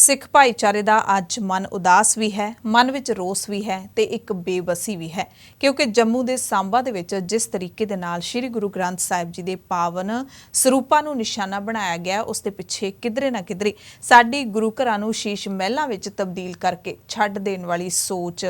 ਸਿੱਖ ਭਾਈਚਾਰੇ ਦਾ ਅੱਜ ਮਨ ਉਦਾਸ ਵੀ ਹੈ, ਮਨ ਵਿੱਚ ਰੋਸ ਵੀ ਹੈ ਤੇ ਇੱਕ ਬੇਬਸੀ ਵੀ ਹੈ। ਕਿਉਂਕਿ ਜੰਮੂ ਦੇ ਸਾਂਬਾ ਦੇ ਵਿੱਚ ਜਿਸ ਤਰੀਕੇ ਦੇ ਨਾਲ ਸ੍ਰੀ ਗੁਰੂ ਗ੍ਰੰਥ ਸਾਹਿਬ ਜੀ ਦੇ ਪਾਵਨ ਸਰੂਪਾਂ ਨੂੰ ਨਿਸ਼ਾਨਾ ਬਣਾਇਆ ਗਿਆ, ਉਸ ਦੇ ਪਿੱਛੇ ਕਿਧਰੇ ਨਾ ਕਿਧਰੇ ਸਾਡੀ ਗੁਰੂ ਘਰਾਂ ਨੂੰ ਸ਼ੀਸ਼ ਮਹਿਲਾਂ ਵਿੱਚ ਤਬਦੀਲ ਕਰਕੇ ਛੱਡ ਦੇਣ ਵਾਲੀ ਸੋਚ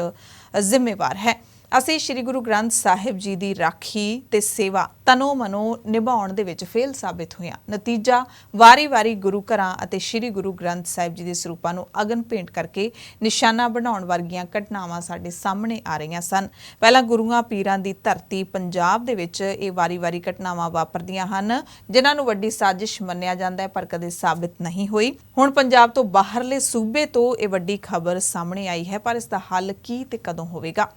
ਜ਼ਿੰਮੇਵਾਰ ਹੈ। ਅਸੀਂ ਸ੍ਰੀ ਗੁਰੂ ਗ੍ਰੰਥ ਸਾਹਿਬ ਜੀ ਦੀ ਰਾਖੀ ਤੇ ਸੇਵਾ ਤਨੋ ਮਨੋ ਨਿਭਾਉਣ ਦੇ ਵਿੱਚ ਫੇਲ ਸਾਬਿਤ ਹੋਇਆ ਨਤੀਜਾ, ਵਾਰੀ-ਵਾਰੀ ਗੁਰੂ ਘਰਾਂ ਅਤੇ ਸ੍ਰੀ ਗੁਰੂ ਗ੍ਰੰਥ ਸਾਹਿਬ ਜੀ ਦੇ ਸਰੂਪਾਂ ਨੂੰ ਅਗਨ ਭੇਂਟ ਕਰਕੇ ਨਿਸ਼ਾਨਾ ਬਣਾਉਣ ਵਰਗੀਆਂ ਘਟਨਾਵਾਂ ਸਾਡੇ ਸਾਹਮਣੇ ਆ ਰਹੀਆਂ ਸਨ। ਪਹਿਲਾਂ ਗੁਰੂਆਂ ਪੀਰਾਂ ਦੀ ਧਰਤੀ ਪੰਜਾਬ ਦੇ ਵਿੱਚ ਇਹ ਵਾਰੀ-ਵਾਰੀ ਘਟਨਾਵਾਂ ਵਾਪਰਦੀਆਂ ਹਨ, ਜਿਨ੍ਹਾਂ ਨੂੰ ਵੱਡੀ ਸਾਜ਼ਿਸ਼ ਮੰਨਿਆ ਜਾਂਦਾ ਹੈ, ਪਰ ਕਦੇ ਸਾਬਿਤ ਨਹੀਂ ਹੋਈ। ਹੁਣ ਪੰਜਾਬ ਤੋਂ ਬਾਹਰਲੇ ਸੂਬੇ ਤੋਂ ਇਹ ਵੱਡੀ ਖਬਰ ਸਾਹਮਣੇ ਆਈ ਹੈ, ਪਰ ਇਸ ਦਾ ਹੱਲ ਕੀ ਤੇ ਕਦੋਂ ਹੋਵੇਗਾ?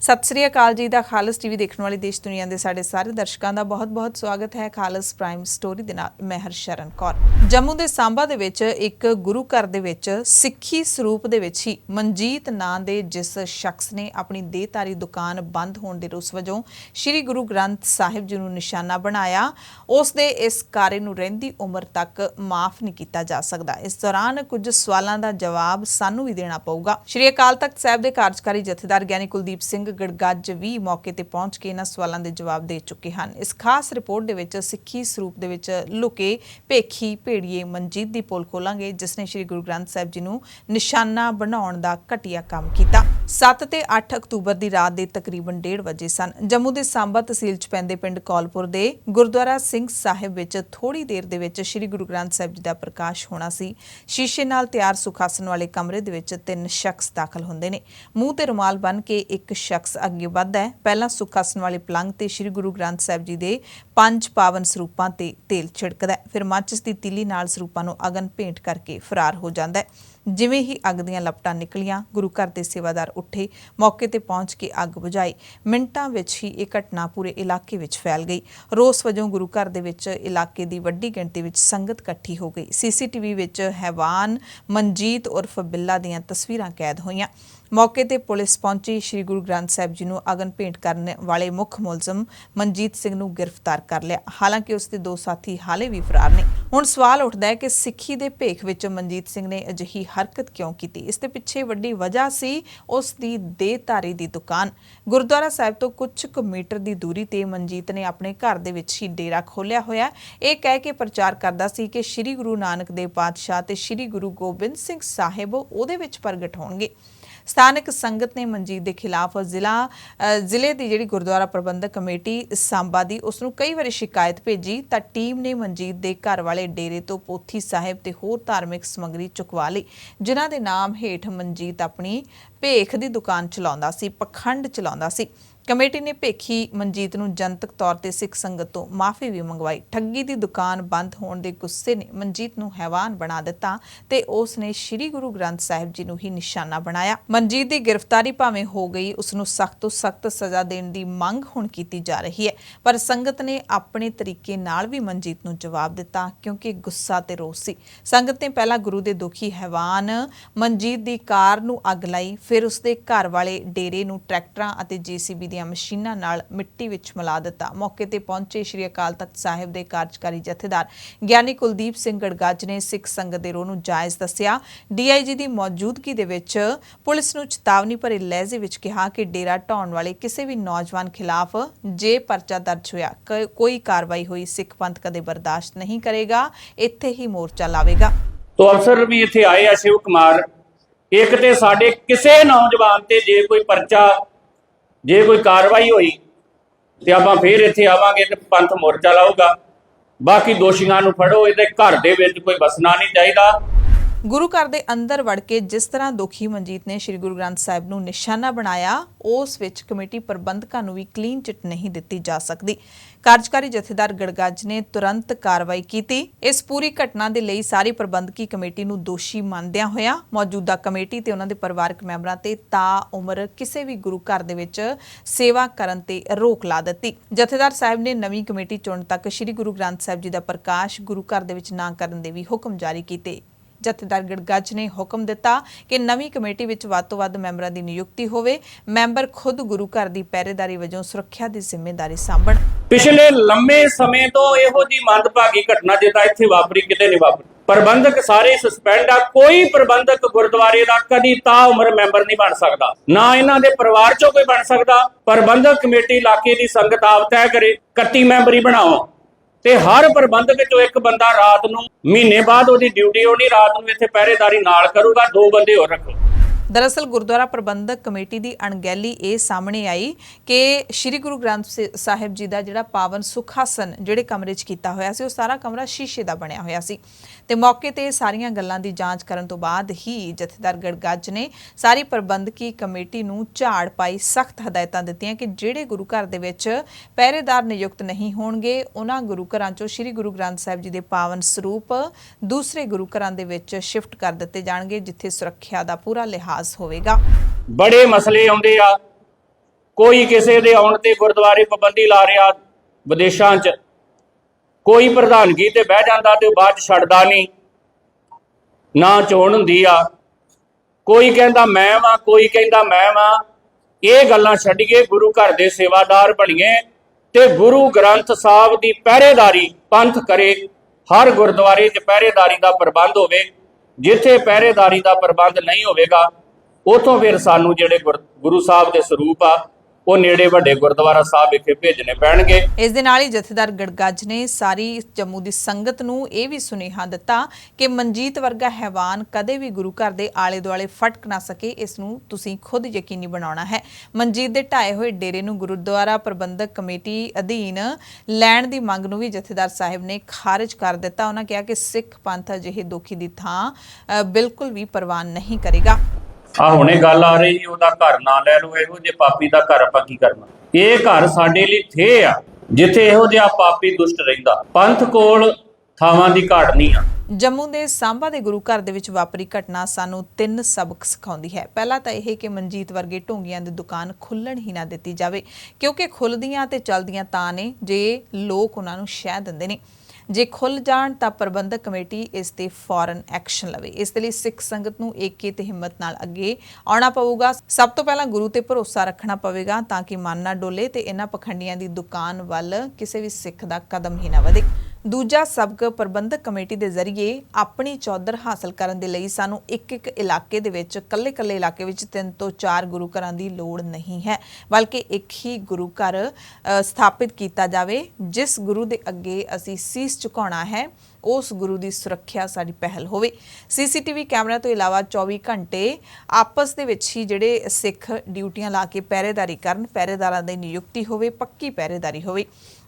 ਸਤਿ ਸ੍ਰੀ ਅਕਾਲ ਜੀ ਦਾ ਖਾਲਸ ਟੀਵੀ ਦੇਖਣ ਵਾਲੀ ਦੇਸ਼ ਦੁਨੀਆ ਦੇ ਸਾਡੇ ਸਾਰੇ ਦਰਸ਼ਕਾਂ ਦਾ ਬਹੁਤ-ਬਹੁਤ ਸਵਾਗਤ ਹੈ ਖਾਲਸ ਪ੍ਰਾਈਮ ਸਟੋਰੀ ਦੇ ਨਾਲ। ਮੈਂ ਹਰਸ਼ਰਨ ਕੌਰ। ਜੰਮੂ ਦੇ ਸਾਂਬਾ ਦੇ ਵਿੱਚ ਇੱਕ ਗੁਰੂ ਘਰ ਦੇ ਵਿੱਚ ਸਿੱਖੀ ਸਰੂਪ ਦੇ ਵਿੱਚ ਹੀ ਮਨਜੀਤ ਨਾਂ ਦੇ ਜਿਸ ਸ਼ਖਸ ਨੇ ਆਪਣੀ ਦੇਹਧਾਰੀ ਦੁਕਾਨ ਬੰਦ ਹੋਣ ਦੇ ਰੋਸ ਵਜੋਂ ਸ੍ਰੀ ਗੁਰੂ ਗ੍ਰੰਥ ਸਾਹਿਬ ਜੀ ਨੂੰ ਨਿਸ਼ਾਨਾ ਬਣਾਇਆ, ਉਸ ਦੇ ਇਸ ਕਾਰੇ ਨੂੰ ਰਹਿੰਦੀ ਉਮਰ ਤੱਕ ਮਾਫ ਨਹੀਂ ਕੀਤਾ ਜਾ ਸਕਦਾ। ਇਸ ਦੌਰਾਨ ਕੁਝ ਸਵਾਲਾਂ ਦਾ ਜਵਾਬ ਸਾਨੂੰ ਵੀ ਦੇਣਾ ਪਊਗਾ। ਸ੍ਰੀ ਅਕਾਲ ਤਖਤ ਸਾਹਿਬ ਦੇ ਕਾਰਜਕਾਰੀ ਜਥੇਦਾਰ ਗਿਆਨੀ ਕੁਲਦੀਪ ਸਿੰਘ ਗੜਗੱਜ ਵੀ ਮੌਕੇ ਤੇ ਪਹੁੰਚ ਕੇ ਇਹਨਾਂ ਸਵਾਲਾਂ ਦੇ ਜਵਾਬ ਦੇ ਚੁੱਕੇ ਹਨ। ਇਸ ਖਾਸ ਰਿਪੋਰਟ ਦੇ ਵਿੱਚ ਸਿੱਖੀ ਸਰੂਪ ਦੇ ਵਿੱਚ ਲੁਕੇ ਭੇਖੀ ਭੇੜੀਏ ਮਨਜੀਤ ਦੀ ਪੋਲ ਖੋਲਾਂਗੇ, ਜਿਸ ਨੇ ਸ੍ਰੀ ਗੁਰੂ ਗ੍ਰੰਥ ਸਾਹਿਬ ਜੀ ਨੂੰ ਨਿਸ਼ਾਨਾ ਬਣਾਉਣ ਦਾ ਘਟੀਆ ਕੰਮ ਕੀਤਾ। 7 ਤੇ 8 ਅਕਤੂਬਰ ਦੀ ਰਾਤ ਦੇ ਤਕਰੀਬਨ 1:30 ਵਜੇ ਸਨ। ਜੰਮੂ ਦੇ ਸਾਂਬਾ ਤਹਿਸੀਲ ਚ ਪੈਂਦੇ ਪਿੰਡ ਕੌਲਪੁਰ ਦੇ ਗੁਰਦੁਆਰਾ ਸਿੰਘ ਸਾਹਿਬ ਵਿੱਚ ਥੋੜੀ ਦੇਰ ਦੇ ਵਿੱਚ ਸ੍ਰੀ ਗੁਰੂ ਗ੍ਰੰਥ ਸਾਹਿਬ ਜੀ ਦਾ ਪ੍ਰਕਾਸ਼ ਹੋਣਾ ਸੀ। ਸ਼ੀਸ਼ੇ ਨਾਲ ਤਿਆਰ ਸੁਖਾਸਨ ਵਾਲੇ ਕਮਰੇ ਦੇ ਵਿੱਚ ਤਿੰਨ ਸ਼ਖਸ ਦਾਖਲ ਹੁੰਦੇ ਨੇ। ਮੂੰਹ ਤੇ ਰੁਮਾਲ ਬੰਨ ਕੇ ਇੱਕ ਸ਼ਖਸ ਅੱਗੇ ਵੱਧਦਾ ਹੈ। ਪਹਿਲਾਂ ਸੁਖਾਸਨ ਵਾਲੇ ਪਲੰਗ ਤੇ ਸ੍ਰੀ ਗੁਰੂ ਗ੍ਰੰਥ ਸਾਹਿਬ ਜੀ ਦੇ ਪੰਜ ਪਾਵਨ ਸਰੂਪਾਂ ਤੇ ਤੇਲ ਛਿੜਕਦਾ ਹੈ। ਫਿਰ ਮਾਚਿਸ ਦੀ ਤਿੱਲੀ ਨਾਲ ਸਰੂਪਾਂ ਨੂੰ ਅਗਨ ਭੇਂਟ ਕਰਕੇ ਫਰਾਰ ਹੋ ਜਾਂਦਾ ਹੈ। ਜਿਵੇਂ ਹੀ ਅੱਗ ਦੀਆਂ ਲਪਟਾਂ ਨਿਕਲੀਆਂ, ਗੁਰੂ ਘਰ ਦੇ ਸੇਵਾਦਾਰ ਉੱਠੇ, ਮੌਕੇ ਤੇ ਪਹੁੰਚ ਕੇ ਅੱਗ ਬੁਝਾਈ। ਮਿੰਟਾਂ ਵਿੱਚ ਹੀ ਇਹ ਘਟਨਾ ਪੂਰੇ ਇਲਾਕੇ ਵਿੱਚ ਫੈਲ ਗਈ। ਰੋਸ ਵਜੋਂ ਗੁਰੂ ਘਰ ਦੇ ਵਿੱਚ ਇਲਾਕੇ ਦੀ ਵੱਡੀ ਗਿਣਤੀ ਵਿੱਚ ਸੰਗਤ ਇਕੱਠੀ ਹੋ ਗਈ। ਸੀਸੀਟੀਵੀ ਵਿੱਚ ਹੈਵਾਨ, ਮਨਜੀਤ ਉਰਫ ਬਿੱਲਾ ਦੀਆਂ ਤਸਵੀਰਾਂ ਕੈਦ ਹੋਈਆਂ। ਮੌਕੇ ਤੇ ਪੁਲਿਸ ਪਹੁੰਚੀ। ਸ੍ਰੀ ਗੁਰੂ ਗ੍ਰੰਥ ਸਾਹਿਬ ਜੀ ਨੂੰ ਅਗਨ ਭੇਂਟ ਕਰਨ ਵਾਲੇ ਮੁੱਖ ਮੁਲਜ਼ਮ ਮਨਜੀਤ ਸਿੰਘ ਨੂੰ ਗ੍ਰਿਫਤਾਰ ਕਰ ਲਿਆ। ਹਾਲਾਂਕਿ ਉਸ ਦੇ ਦੋ ਸਾਥੀ ਹਾਲੇ ਵੀ ਫਰਾਰ ਨੇ। ਹੁਣ ਸਵਾਲ ਉੱਠਦਾ ਹੈ ਕਿ ਸਿੱਖੀ ਦੇ ਭੇਖ ਵਿੱਚ ਮਨਜੀਤ ਸਿੰਘ ਨੇ ਅਜਿਹੀ ਹਰਕਤ ਕਿਉਂ ਕੀਤੀ? ਇਸ ਦੇ ਪਿੱਛੇ ਵੱਡੀ ਵਜ੍ਹਾ ਸੀ ਉਸ ਦੀ ਦੇਹਧਾਰੀ ਦੀ ਦੁਕਾਨ। ਗੁਰਦੁਆਰਾ ਸਾਹਿਬ ਤੋਂ ਕੁਝ ਕੁ ਮੀਟਰ ਦੀ ਦੂਰੀ ਤੇ ਮਨਜੀਤ ਨੇ ਆਪਣੇ ਘਰ ਦੇ ਵਿੱਚ ਹੀ ਡੇਰਾ ਖੋਲਿਆ ਹੋਇਆ। ਇਹ ਕਹਿ ਕੇ ਪ੍ਰਚਾਰ ਕਰਦਾ ਸੀ ਕਿ ਸ੍ਰੀ ਗੁਰੂ ਨਾਨਕ ਦੇਵ ਪਾਤਸ਼ਾਹ ਤੇ ਸ੍ਰੀ ਗੁਰੂ ਗੋਬਿੰਦ ਸਿੰਘ ਸਾਹਿਬ ਉਹਦੇ ਵਿੱਚ ਪ੍ਰਗਟ ਹੋਣਗੇ। ਸਥਾਨਕ ਸੰਗਤ ਨੇ ਮਨਜੀਤ ਦੇ ਖਿਲਾਫ ਜ਼ਿਲ੍ਹਾ ਜ਼ਿਲ੍ਹੇ ਦੀ ਜਿਹੜੀ ਗੁਰਦੁਆਰਾ ਪ੍ਰਬੰਧਕ ਕਮੇਟੀ ਸਾਂਬਾ ਦੀ, ਉਸ ਨੂੰ ਕਈ ਵਾਰੀ ਸ਼ਿਕਾਇਤ ਭੇਜੀ, ਤਾਂ ਟੀਮ ਨੇ ਮਨਜੀਤ ਦੇ ਘਰ ਵਾਲੇ ਡੇਰੇ ਤੋਂ ਪੋਥੀ ਸਾਹਿਬ ਤੇ ਹੋਰ ਧਾਰਮਿਕ ਸਮੱਗਰੀ ਚੁਕਵਾ ਲਈ, ਜਿਨ੍ਹਾਂ ਦੇ ਨਾਮ ਹੇਠ ਮਨਜੀਤ ਆਪਣੀ ਭੇਖ ਦੀ ਦੁਕਾਨ ਚਲਾਉਂਦਾ ਸੀ, ਪਖੰਡ ਚਲਾਉਂਦਾ ਸੀ। ਕਮੇਟੀ ਨੇ ਭੇਖੀ ਮਨਜੀਤ ਨੂੰ ਜਨਤਕ ਤੌਰ ਤੇ ਸਿੱਖ ਸੰਗਤ ਤੋਂ ਮਾਫੀ ਵੀ ਮੰਗਵਾਈ। ਠੱਗੀ ਦੀ ਦੁਕਾਨ ਬੰਦ ਹੋਣ ਦੇ ਗੁੱਸੇ ਨੇ ਮਨਜੀਤ ਨੂੰ ਹੈਵਾਨ ਬਣਾ ਦਿੱਤਾ ਤੇ ਉਸ ਨੇ ਸ੍ਰੀ ਗੁਰੂ ਗ੍ਰੰਥ ਸਾਹਿਬ ਜੀ ਨੂੰ ਹੀ ਨਿਸ਼ਾਨਾ ਬਣਾਇਆ। ਮਨਜੀਤ ਦੀ ਗ੍ਰਿਫਤਾਰੀ ਭਾਵੇਂ ਹੋ ਗਈ ਉਸ ਨੂੰ ਸਖਤ ਤੋਂ ਸਖਤ ਸਜ਼ਾ ਦੇਣ ਦੀ ਮੰਗ ਹੁਣ ਕੀਤੀ ਜਾ ਰਹੀ ਹੈ। ਪਰ ਸੰਗਤ ਨੇ ਆਪਣੇ ਤਰੀਕੇ ਨਾਲ ਵੀ ਮਨਜੀਤ ਨੂੰ ਜਵਾਬ ਦਿੱਤਾ ਕਿਉਂਕਿ ਗੁੱਸਾ ਤੇ ਰੋਸ ਸੀ। ਸੰਗਤ ਨੇ ਪਹਿਲਾਂ ਗੁਰੂ ਦੇ ਦੁਖੀ ਹੈਵਾਨ ਮਨਜੀਤ ਦੀ ਕਾਰ ਨੂੰ ਅੱਗ ਲਾਈ, ਫਿਰ ਉਸਦੇ ਘਰ ਵਾਲੇ ਡੇਰੇ ਨੂੰ ਟਰੈਕਟਰਾਂ ਅਤੇ ਜੀਸੀਬੀ ਦੀਆਂ ਮਸ਼ੀਨਾਂ ਨਾਲ ਮਿੱਟੀ ਵਿੱਚ ਮਿਲਾ ਦਿੱਤਾ। ਮੌਕੇ ਤੇ ਪਹੁੰਚੇ ਸ਼੍ਰੀ ਅਕਾਲ ਤਖਤ ਸਾਹਿਬ ਦੇ ਕਾਰਜਕਾਰੀ ਜਥੇਦਾਰ ਗਿਆਨੀ ਕੁਲਦੀਪ ਸਿੰਘ ਗੜਗੱਜ ਨੇ ਸਿੱਖ ਸੰਗਤ ਦੇ ਰੋਹ ਨੂੰ ਜਾਇਜ਼ ਦੱਸਿਆ। ਡੀਆਈਜੀ ਦੀ ਮੌਜੂਦਗੀ ਦੇ ਵਿੱਚ ਪੁਲਿਸ ਨੂੰ ਚੇਤਾਵਨੀ ਭਰੇ ਲਹਿਜ਼ੇ ਵਿੱਚ ਕਿਹਾ ਕਿ ਡੇਰਾ ਢਾਉਣ ਵਾਲੇ ਕਿਸੇ ਵੀ ਨੌਜਵਾਨ ਖਿਲਾਫ ਜੇ ਪਰਚਾ ਦਰਜ ਹੋਇਆ ਕੋਈ ਕਾਰਵਾਈ ਹੋਈ ਸਿੱਖ ਪੰਥ ਕਦੇ ਬਰਦਾਸ਼ਤ ਨਹੀਂ ਕਰੇਗਾ, ਇੱਥੇ ਹੀ ਮੋਰਚਾ ਲਾਵੇਗਾ। ਤੋ ਅਫਸਰ ਵੀ ਇੱਥੇ ਆਏ ਆ ਸ਼ਿਵ ਕੁਮਾਰ। ਇੱਕ ਤੇ ਸਾਡੇ ਕਿਸੇ ਨੌਜਵਾਨ ਤੇ ਜੇ ਕੋਈ ਪਰਚਾ ਜੇ ਕੋਈ ਕਾਰਵਾਈ ਹੋਈ ਤੇ ਆਪਾਂ ਫੇਰ ਇੱਥੇ ਆਵਾਂਗੇ ਤੇ ਪੰਥ ਮੋਰਚਾ ਲਾਊਗਾ। ਬਾਕੀ ਦੋਸ਼ੀਆਂ ਨੂੰ ਫੜੋ, ਇਹਦੇ ਘਰ ਦੇ ਵਿੱਚ ਕੋਈ ਵਸਣਾ ਨਹੀਂ ਚਾਹੀਦਾ। ਗੁਰੂ ਘਰ ਦੇ ਅੰਦਰ ਵੜ ਕੇ ਜਿਸ ਤਰ੍ਹਾਂ ਦੁਖੀ ਮਨਜੀਤ ਨੇ ਸ੍ਰੀ ਗੁਰੂ ਗ੍ਰੰਥ ਸਾਹਿਬ ਨੂੰ ਨਿਸ਼ਾਨਾ ਬਣਾਇਆ, ਉਸ ਵਿੱਚ ਕਮੇਟੀ ਪ੍ਰਬੰਧਕਾਂ ਨੂੰ ਵੀ ਕਲੀਨ ਚਿੱਟ ਨਹੀਂ ਦਿੱਤੀ ਜਾ ਸਕਦੀ। ਕਾਰਜਕਾਰੀ ਜਥੇਦਾਰ ਗੜਗੱਜ ਨੇ ਤੁਰੰਤ ਕਾਰਵਾਈ ਕੀਤੀ। ਇਸ ਪੂਰੀ ਘਟਨਾ ਦੇ ਲਈ ਸਾਰੀ ਪ੍ਰਬੰਧਕੀ ਕਮੇਟੀ ਨੂੰ ਦੋਸ਼ੀ ਮੰਨਦਿਆਂ ਹੋਇਆ ਮੌਜੂਦਾ ਕਮੇਟੀ ਤੇ ਉਹਨਾਂ ਦੇ ਪਰਿਵਾਰਕ ਮੈਂਬਰਾਂ ਤੇ ਤਾ ਉਮਰ ਕਿਸੇ ਵੀ ਗੁਰੂ ਘਰ ਦੇ ਵਿੱਚ ਸੇਵਾ ਕਰਨ ਤੇ ਰੋਕ ਲਾ ਦਿੱਤੀ। ਜਥੇਦਾਰ ਸਾਹਿਬ ਨੇ ਨਵੀਂ ਕਮੇਟੀ ਚੁਣਨ ਤੱਕ ਸ੍ਰੀ ਗੁਰੂ ਗ੍ਰੰਥ ਸਾਹਿਬ ਜੀ ਦਾ ਪ੍ਰਕਾਸ਼ ਗੁਰੂ ਘਰ ਦੇ ਵਿੱਚ ਨਾ ਕਰਨ ਦੇ ਵੀ ਹੁਕਮ ਜਾਰੀ ਕੀਤੇ। ਜਥੇਦਾਰ ਗੜਗੱਜ ਨੇ ਹੁਕਮ ਦਿੱਤਾ ਕਿ ਨਵੀਂ ਕਮੇਟੀ ਵਿੱਚ ਵੱਧ ਤੋਂ ਵੱਧ ਮੈਂਬਰਾਂ ਦੀ ਨਿਯੁਕਤੀ ਹੋਵੇ। ਮੈਂਬਰ ਖੁਦ ਗੁਰੂ ਘਰ ਦੀ ਪਹਿਰੇਦਾਰੀ ਵਜੋਂ ਸੁਰੱਖਿਆ ਦੀ ਜ਼ਿੰਮੇਵਾਰੀ ਸਾਂਭਣ। ਪਿਛਲੇ ਲੰਮੇ ਸਮੇਂ ਤੋਂ ਇਹੋ ਜੀ ਮੰਦਭਾਗੀ ਘਟਨਾ ਜਿੱਦਾਂ ਇੱਥੇ ਵਾਪਰੀ, ਕਿਤੇ ਨਹੀਂ ਵਾਪਰੀ। ਪ੍ਰਬੰਧਕ ਸਾਰੇ ਸਸਪੈਂਡ ਆ, ਕੋਈ ਪ੍ਰਬੰਧਕ ਗੁਰਦੁਆਰੇ ਦਾ ਕਦੀ ਤਾਂ ਉਮਰ ਮੈਂਬਰ ਨਹੀਂ ਬਣ ਸਕਦਾ। ਨਾ ਇਹਨਾਂ ਦੇ ਪਰਿਵਾਰ ਚੋਂ ਕੋਈ ਬਣ ਸਕਦਾ। ਪ੍ਰਬੰਧਕ ਕਮੇਟੀ ਇਲਾਕੇ ਦੀ ਸੰਗਤ ਆਪ ਤੈਅ ਕਰੇ 31 ਮੈਂਬਰੀ ਬਣਾਓ। ਤੇ ਹਰ ਪ੍ਰਬੰਧਕ ਚੋਂ ਇੱਕ ਬੰਦਾ ਰਾਤ ਨੂੰ, ਮਹੀਨੇ ਬਾਅਦ ਉਹਦੀ ਡਿਊਟੀ ਹੋਣੀ, ਰਾਤ ਨੂੰ ਇੱਥੇ ਪਹਿਰੇਦਾਰੀ ਨਾਲ ਕਰੂਗਾ, ਦੋ ਬੰਦੇ ਹੋਰ ਰੱਖੋ। ਦਰਅਸਲ ਗੁਰਦੁਆਰਾ ਪ੍ਰਬੰਧਕ ਕਮੇਟੀ ਦੀ ਅਣਗਹਿਲੀ ਇਹ ਸਾਹਮਣੇ ਆਈ ਕਿ ਸ੍ਰੀ ਗੁਰੂ ਗ੍ਰੰਥ ਸ- ਸਾਹਿਬ ਜੀ ਦਾ ਜਿਹੜਾ ਪਾਵਨ ਸੁਖਾਸਨ ਜਿਹੜੇ ਕਮਰੇ 'ਚ ਕੀਤਾ ਹੋਇਆ ਸੀ, ਉਹ ਸਾਰਾ ਕਮਰਾ ਸ਼ੀਸ਼ੇ ਦਾ ਬਣਿਆ ਹੋਇਆ ਸੀ। ਤੇ ਮੌਕੇ ਤੇ ਸਾਰੀਆਂ ਗੱਲਾਂ ਦੀ ਜਾਂਚ ਕਰਨ ਤੋਂ ਬਾਅਦ ਹੀ ਜਥੇਦਾਰ ਗੜਗੱਜ ਨੇ ਸਾਰੀ ਪ੍ਰਬੰਧਕੀ ਕਮੇਟੀ ਨੂੰ ਝਾੜ ਪਾਈ, ਸਖਤ ਹਦਾਇਤਾਂ ਦਿੱਤੀਆਂ ਕਿ ਜਿਹੜੇ ਗੁਰੂ ਘਰ ਦੇ ਵਿੱਚ ਪਹਿਰੇਦਾਰ ਨਿਯੁਕਤ ਨਹੀਂ ਹੋਣਗੇ, ਉਹਨਾਂ ਗੁਰੂ ਘਰਾਂ 'ਚੋਂ ਸ੍ਰੀ ਗੁਰੂ ਗ੍ਰੰਥ ਸਾਹਿਬ ਜੀ ਦੇ ਪਾਵਨ ਸਰੂਪ ਦੂਸਰੇ ਗੁਰੂ ਘਰਾਂ ਦੇ ਵਿੱਚ ਸ਼ਿਫਟ ਕਰ ਦਿੱਤੇ ਜਾਣਗੇ, ਜਿੱਥੇ ਸੁਰੱਖਿਆ ਦਾ ਪੂਰਾ ਲਿਹਾਜ਼ ਹੋਵੇਗਾ। ਬੜੇ ਮਸਲੇ ਆਉਂਦੇ ਆ। ਕੋਈ ਕਿਸੇ ਦੇ ਆਉਣ ਤੇ ਗੁਰਦੁਆਰੇ ਪਾਬੰਦੀ ਲਾ ਰਿਹਾ ਵਿਦੇਸ਼ਾਂ 'ਚ। ਕੋਈ ਪ੍ਰਧਾਨਗੀ ਤੇ ਬਹਿ ਜਾਂਦਾ ਤੇ ਉਹ ਬਾਅਦ 'ਚ ਛੱਡਦਾ ਨਹੀਂ। ਨਾ ਚੋਣ ਹੁੰਦੀ ਆ। ਕੋਈ ਕਹਿੰਦਾ ਮੈਂ ਵਾਂ, ਕੋਈ ਕਹਿੰਦਾ ਮੈਂ ਵਾਂ। ਇਹ ਗੱਲਾਂ ਛੱਡੀਏ, ਗੁਰੂ ਘਰ ਦੇ ਸੇਵਾਦਾਰ ਬਣੀਏ ਤੇ ਗੁਰੂ ਗ੍ਰੰਥ ਸਾਹਿਬ ਦੀ ਪਹਿਰੇਦਾਰੀ ਪੰਥ ਕਰੇ। ਹਰ ਗੁਰਦੁਆਰੇ 'ਚ ਪਹਿਰੇਦਾਰੀ ਦਾ ਪ੍ਰਬੰਧ ਹੋਵੇ। ਜਿੱਥੇ ਪਹਿਰੇਦਾਰੀ ਦਾ ਪ੍ਰਬੰਧ ਨਹੀਂ ਹੋਵੇਗਾ ਉਥੋਂ ਫਿਰ ਸਾਨੂੰ ਜਿਹੜੇ ਗੁਰੂ ਸਾਹਿਬ ਦੇ ਸਰੂਪ ਆ, ਉਹ ਨੇੜੇ ਵੱਡੇ ਗੁਰਦੁਆਰਾ ਸਾਹਿਬ ਵਿਖੇ ਭੇਜਣੇ ਪੈਣਗੇ। ਇਸ ਦੇ ਨਾਲ ਹੀ ਜਥੇਦਾਰ ਗੜਗੱਜ ਨੇ ਸਾਰੀ ਜੰਮੂ ਦੀ ਸੰਗਤ ਨੂੰ ਇਹ ਵੀ ਸੁਨੇਹਾ ਦਿੱਤਾ ਕਿ ਮਨਜੀਤ ਵਰਗਾ ਹੈਵਾਨ ਕਦੇ ਵੀ ਗੁਰੂ ਘਰ ਦੇ ਆਲੇ ਦੁਆਲੇ ਫਟਕ ਨਾ ਸਕੇ, ਇਸ ਨੂੰ ਤੁਸੀਂ ਖੁਦ ਯਕੀਨੀ ਬਣਾਉਣਾ ਹੈ। ਮਨਜੀਤ ਦੇ ਢਾਏ ਹੋਏ ਡੇਰੇ ਨੂੰ ਗੁਰਦੁਆਰਾ ਪ੍ਰਬੰਧਕ ਕਮੇਟੀ ਅਧੀਨ ਲੈਣ ਦੀ ਮੰਗ ਨੂੰ ਵੀ ਜਥੇਦਾਰ ਸਾਹਿਬ ਨੇ ਖਾਰਜ ਕਰ ਦਿੱਤਾ। ਉਹਨਾਂ ਕਿਹਾ ਕਿ ਸਿੱਖ ਪੰਥ ਅਜਿਹੇ ਦੋਖੀ ਦੀ ਥਾਂ ਬਿਲਕੁਲ ਵੀ ਪ੍ਰਵਾਨ ਨਹੀਂ ਕਰੇਗਾ। ਆ ਹੁਣੇ ਗੱਲ ਆ ਰਹੀ, ਉਹਦਾ ਘਰ ਨਾ ਲੈ ਲਓ, ਇਹੋ ਜੇ ਪਾਪੀ ਦਾ ਘਰ ਆਪਾਂ ਕੀ ਕਰਨਾ? ਇਹ ਘਰ ਸਾਡੇ ਲਈ ਥੇ ਆ, ਜਿੱਥੇ ਇਹੋ ਜਿਹਾ ਪਾਪੀ ਦੁਸ਼ਟ ਰਹਿੰਦਾ। ਪੰਥ ਕੋਲ ਥਾਵਾਂ ਦੀ ਘਾਟ ਨਹੀਂ ਆ। ਜੰਮੂ ਦੇ ਸਾਂਭਾ ਦੇ ਗੁਰੂ ਘਰ ਦੇ ਵਿੱਚ ਵਾਪਰੀ ਘਟਨਾ ਸਾਨੂੰ ਤਿੰਨ ਸਬਕ ਸਿਖਾਉਂਦੀ ਹੈ। ਪਹਿਲਾ ਤਾਂ ਇਹ ਕਿ ਮਨਜੀਤ ਵਰਗੇ ਢੋਂਗੀਆਂ ਦੀ ਦੁਕਾਨ ਖੁੱਲਣ ਹੀ ਨਾ ਦਿੱਤੀ ਜਾਵੇ, ਕਿਉਂਕਿ ਖੁੱਲਦੀਆਂ ਤੇ ਚੱਲਦੀਆਂ ਤਾਂ ਨੇ, ਜੇ ਲੋਕ ਉਹਨਾਂ ਨੂੰ ਸ਼ਹਿ ਦਿੰਦੇ ਨੇ। ਜੇ ਖੁੱਲ ਜਾਣ ਤਾਂ ਪ੍ਰਬੰਧਕ ਕਮੇਟੀ ਇਸ ਤੇ ਫੌਰਨ ਐਕਸ਼ਨ ਲਵੇ। ਇਸ ਦੇ ਲਈ ਸਿੱਖ ਸੰਗਤ ਨੂੰ ਏਕੇ ਤੇ ਹਿੰਮਤ ਨਾਲ ਅੱਗੇ ਆਉਣਾ ਪਊਗਾ। ਸਭ ਤੋਂ ਪਹਿਲਾਂ ਗੁਰੂ ਤੇ ਭਰੋਸਾ ਰੱਖਣਾ ਪਵੇਗਾ ਤਾਂ ਕਿ ਮਨ ਨਾ ਡੋਲੇ ਤੇ ਇਹਨਾਂ ਪਖੰਡੀਆਂ ਦੀ ਦੁਕਾਨ ਵੱਲ ਕਿਸੇ ਵੀ ਸਿੱਖ ਦਾ ਕਦਮ ਹੀ ਨਾ ਵਧੇ। ਦੂਜਾ ਸਬਕ ਪ੍ਰਬੰਧਕ ਕਮੇਟੀ ਦੇ ਜ਼ਰੀਏ ਆਪਣੀ ਚੌਧਰ ਹਾਸਲ ਕਰਨ ਦੇ ਲਈ ਸਾਨੂੰ ਇੱਕ ਇੱਕ ਇਲਾਕੇ ਦੇ ਵਿੱਚ ਕੱਲੇ-ਕੱਲੇ ਇਲਾਕੇ ਵਿੱਚ ਤਿੰਨ ਤੋਂ ਚਾਰ ਗੁਰੂ ਘਰਾਂ ਦੀ ਲੋੜ ਨਹੀਂ ਹੈ, ਬਲਕਿ ਇੱਕ ਹੀ ਗੁਰੂ ਘਰ ਸਥਾਪਿਤ ਕੀਤਾ ਜਾਵੇ, ਜਿਸ ਗੁਰੂ ਦੇ ਅੱਗੇ ਅਸੀਂ ਸੀਸ ਝੁਕਾਉਣਾ ਹੈ, ਉਸ ਗੁਰੂ ਦੀ ਸੁਰੱਖਿਆ ਸਾਡੀ ਪਹਿਲ ਹੋਵੇ। ਸੀਸੀਟੀਵੀ ਕੈਮਰਾ ਤੋਂ ਇਲਾਵਾ 24 ਘੰਟੇ ਆਪਸ ਦੇ ਵਿੱਚ ਹੀ ਜਿਹੜੇ ਸਿੱਖ ਡਿਊਟੀਆਂ ਲਾ ਕੇ ਪਹਿਰੇਦਾਰੀ ਕਰਨ, ਪਹਿਰੇਦਾਰਾਂ ਦੀ ਨਿਯੁਕਤੀ ਹੋਵੇ, ਪੱਕੀ ਪਹਿਰੇਦਾਰੀ ਹੋਵੇ।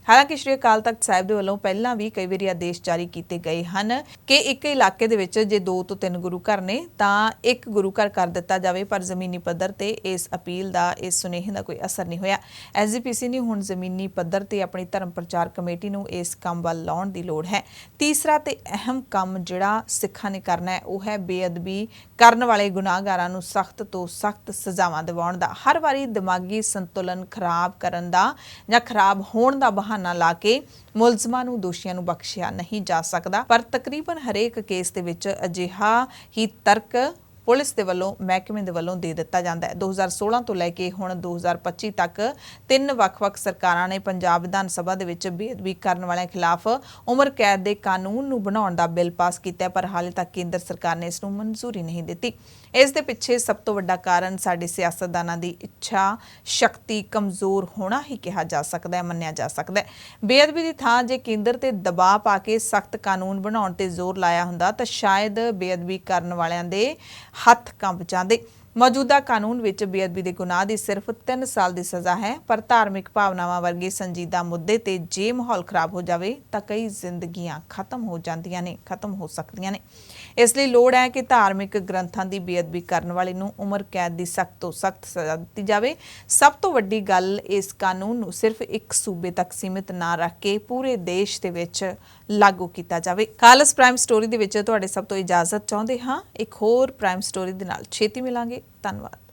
ਹਾਲਾਂਕਿ ਸ਼੍ਰੀ ਅਕਾਲ ਤਖਤ ਸਾਹਿਬ ਦੇ ਵੱਲੋਂ ਪਹਿਲਾਂ ਵੀ ਕਈ ਵਾਰੀ ਆਦੇਸ਼ ਜਾਰੀ ਕੀਤੇ ਗਏ ਹਨ ਕਿ ਇੱਕ ਇਲਾਕੇ ਦੇ ਵਿੱਚ ਜੇ ਦੋ ਤੋਂ ਤਿੰਨ ਗੁਰੂ ਘਰ ਨੇ, ਤਾਂ ਇੱਕ ਗੁਰੂ ਘਰ ਕਰ ਦਿੱਤਾ ਜਾਵੇ, ਪਰ ਜ਼ਮੀਨੀ ਪੱਧਰ ਤੇ ਇਸ ਅਪੀਲ ਦਾ, ਇਸ ਸੁਨੇਹੇ ਦਾ ਕੋਈ ਅਸਰ ਨਹੀਂ ਹੋਇਆ। ਐਸਜੀਪੀਸੀ ਨੇ ਹੁਣ ਜ਼ਮੀਨੀ ਪੱਧਰ ਤੇ ਆਪਣੀ ਧਰਮ ਪ੍ਰਚਾਰ ਕਮੇਟੀ ਨੂੰ ਇਸ ਕੰਮ ਵੱਲ ਲਾਉਣ ਦੀ ਲੋੜ ਹੈ। ਤੀਸਰਾ ਤੇ ਅਹਿਮ ਕੰਮ ਜਿਹੜਾ ਸਿੱਖਾਂ ਨੇ ਕਰਨਾ ਹੈ, ਉਹ ਹੈ ਬੇਅਦਬੀ ਕਰਨ ਵਾਲੇ ਗੁਨਾਹਗਾਰਾਂ ਨੂੰ ਸਖਤ ਤੋਂ ਸਖਤ ਸਜ਼ਾਵਾਂ ਦਿਵਾਉਣ ਦਾ। ਹਰ ਵਾਰੀ ਦਿਮਾਗੀ ਸੰਤੁਲਨ ਖਰਾਬ ਕਰਨ ਦਾ ਜਾਂ ਖਰਾਬ ਹੋਣ ਦਾ ਬਹਾਨਾ ਲਾ ਕੇ ਮੁਲਜ਼ਮਾਂ ਨੂੰ ਦੋਸ਼ੀਆਂ ਨੂੰ ਬਖਸ਼ਿਆ ਨਹੀਂ ਜਾ ਸਕਦਾ। ਪਰ ਤਕਰੀਬਨ ਹਰੇਕ ਕੇਸ ਦੇ ਵਿੱਚ ਅਜਿਹਾ ਹੀ ਤਰਕ ਪੁਲਿਸ ਦੇ ਵੱਲੋਂ ਮਹਿਕਮੇ ਦੇ ਵੱਲੋਂ ਦੇ ਦਿੱਤਾ ਜਾਂਦਾ ਹੈ। 2016 ਤੋਂ ਲੈ ਕੇ ਹੁਣ 2025 ਤੱਕ ਤਿੰਨ ਵੱਖ-ਵੱਖ ਸਰਕਾਰਾਂ ਨੇ ਪੰਜਾਬ ਵਿਧਾਨ ਸਭਾ ਦੇ ਵਿੱਚ ਬੇਅਦਬੀ ਕਰਨ ਵਾਲਿਆਂ ਖਿਲਾਫ ਉਮਰ ਕੈਦ ਦੇ ਕਾਨੂੰਨ ਨੂੰ ਬਣਾਉਣ ਦਾ ਬਿੱਲ ਪਾਸ ਕੀਤਾ ਪਰ ਹਾਲੇ ਤੱਕ ਕੇਂਦਰ ਸਰਕਾਰ ਨੇ ਇਸ ਨੂੰ ਮਨਜ਼ੂਰੀ ਨਹੀਂ ਦਿੱਤੀ। ਇਸ ਦੇ ਪਿੱਛੇ ਸਭ ਤੋਂ ਵੱਡਾ ਕਾਰਨ ਸਾਡੇ ਸਿਆਸਤਦਾਨਾਂ ਦੀ ਇੱਛਾ ਸ਼ਕਤੀ ਕਮਜ਼ੋਰ ਹੋਣਾ ਹੀ ਕਿਹਾ ਜਾ ਸਕਦਾ ਹੈ, ਮੰਨਿਆ ਜਾ ਸਕਦਾ ਹੈ। ਬੇਅਦਬੀ ਦੀ ਥਾਂ ਜੇ ਕੇਂਦਰ ਤੇ ਦਬਾਅ ਪਾ ਕੇ ਸਖਤ ਕਾਨੂੰਨ ਬਣਾਉਣ ਤੇ ਜ਼ੋਰ ਲਾਇਆ ਹੁੰਦਾ ਤਾਂ ਸ਼ਾਇਦ ਬੇਅਦਬੀ ਕਰਨ ਵਾਲਿਆਂ ਦੇ ਹੱਥ ਕੰਬ ਜਾਂਦੇ। ਮੌਜੂਦਾ ਕਾਨੂੰਨ ਵਿੱਚ ਬੇਅਦਬੀ ਦੇ ਗੁਨਾਹ ਦੀ ਸਿਰਫ 3 ਸਾਲ ਦੀ ਸਜ਼ਾ ਹੈ, ਪਰ ਧਾਰਮਿਕ ਭਾਵਨਾਵਾਂ ਵਰਗੇ ਸੰਜੀਦਾ ਮੁੱਦੇ ਤੇ ਜੇ ਮਾਹੌਲ ਖਰਾਬ ਹੋ ਜਾਵੇ ਤਾਂ ਕਈ ਜ਼ਿੰਦਗੀਆਂ ਖਤਮ ਹੋ ਜਾਂਦੀਆਂ ਨੇ, ਖਤਮ ਹੋ ਸਕਦੀਆਂ ਨੇ। ਇਸ ਲਈ ਲੋੜ ਹੈ ਕਿ ਧਾਰਮਿਕ ਗ੍ਰੰਥਾਂ ਦੀ ਬੇਅਦਬੀ ਕਰਨ ਵਾਲੇ ਨੂੰ ਉਮਰ ਕੈਦ ਦੀ ਸਖਤ ਤੋਂ ਸਖਤ ਸਜ਼ਾ ਦਿੱਤੀ ਜਾਵੇ। ਸਭ ਤੋਂ ਵੱਡੀ ਗੱਲ ਇਸ ਕਾਨੂੰਨ ਨੂੰ ਸਿਰਫ ਇੱਕ ਸੂਬੇ ਤੱਕ ਸੀਮਿਤ ਨਾ ਰੱਖ ਕੇ ਪੂਰੇ ਦੇਸ਼ ਦੇ ਵਿੱਚ ਲਾਗੂ ਕੀਤਾ ਜਾਵੇ। ਖਾਲਸ ਪ੍ਰਾਈਮ ਸਟੋਰੀ ਦੇ ਵਿੱਚ ਤੁਹਾਡੇ ਸਭ ਤੋਂ ਇਜਾਜ਼ਤ ਚਾਹੁੰਦੇ ਹਾਂ। ਇੱਕ ਹੋਰ ਪ੍ਰਾਈਮ ਸਟੋਰੀ ਦੇ ਨਾਲ ਛੇਤੀ ਮਿਲਾਂਗੇ। ਧੰਨਵਾਦ।